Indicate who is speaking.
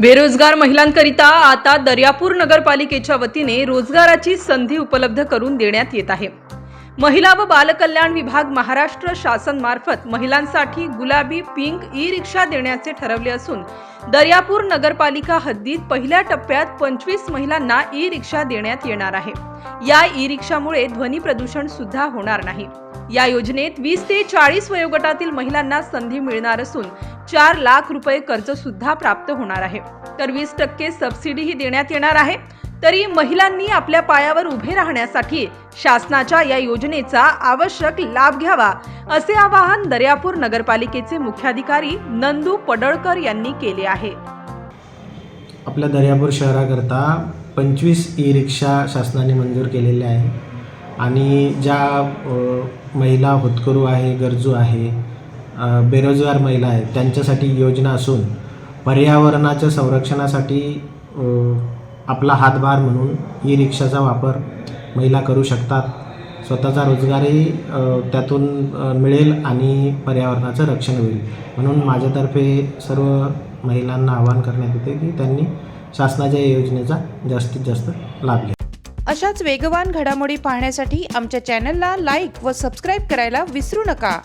Speaker 1: बेरोजगार महिलांकरिता आता दर्यापूर नगरपालिकेच्या वतीने रोजगाराची संधी उपलब्ध करून देण्यात येत आहे. महिला व बालकल्याण विभाग महाराष्ट्र शासन मार्फत महिलांसाठी गुलाबी पिंक ई रिक्षा देण्याचे ठरवले असून दर्यापूर नगरपालिका हद्दीत पहिल्या टप्प्यात पंचवीस महिलांना ई रिक्षा देण्यात येणार आहे. या ई रिक्षामुळे ध्वनी प्रदूषण सुद्धा होणार नाही. या योजनेत वीस ते चाळीस वयोगटातील महिलांना संधी मिळणार असून चार लाख रुपये कर्ज सुद्धा प्राप्त होणार आहे. तर वीस टक्के सबसिडीही देण्यात येणार आहे. तरी महिलांनी आपल्या पायावर उभे राहण्यासाठी शासनाच्या या योजनेचा आवश्यक लाभ घ्यावा असे आवाहन दर्यापूर नगरपालिकेचे मुख्याधिकारी नंदू पडळकर यांनी केले आहे.
Speaker 2: आपल्या दर्यापूर शहराकरता पंचवीस ई रिक्षा शासनाने मंजूर केलेल्या आहे आणि ज्या महिला होतकरू आहे गरजू आहे बेरोजगार महिला आहेत त्यांच्यासाठी योजना असून पर्यावरणाच्या संरक्षणासाठी आपला हातभार म्हणून ई रिक्षाचा वापर महिला करू शकतात. स्वतःचा रोजगारही त्यातून मिळेल आणि पर्यावरणाचं रक्षण होईल. म्हणून माझ्यातर्फे सर्व महिलांना आवाहन करण्यात येते की त्यांनी शासनाच्या या योजनेचा जास्तीत जास्त लाभ घ्या.
Speaker 3: अशाच वेगवान घडामोडी पाहण्यासाठी आमच्या चॅनलला लाईक व सबस्क्राईब करायला विसरू नका.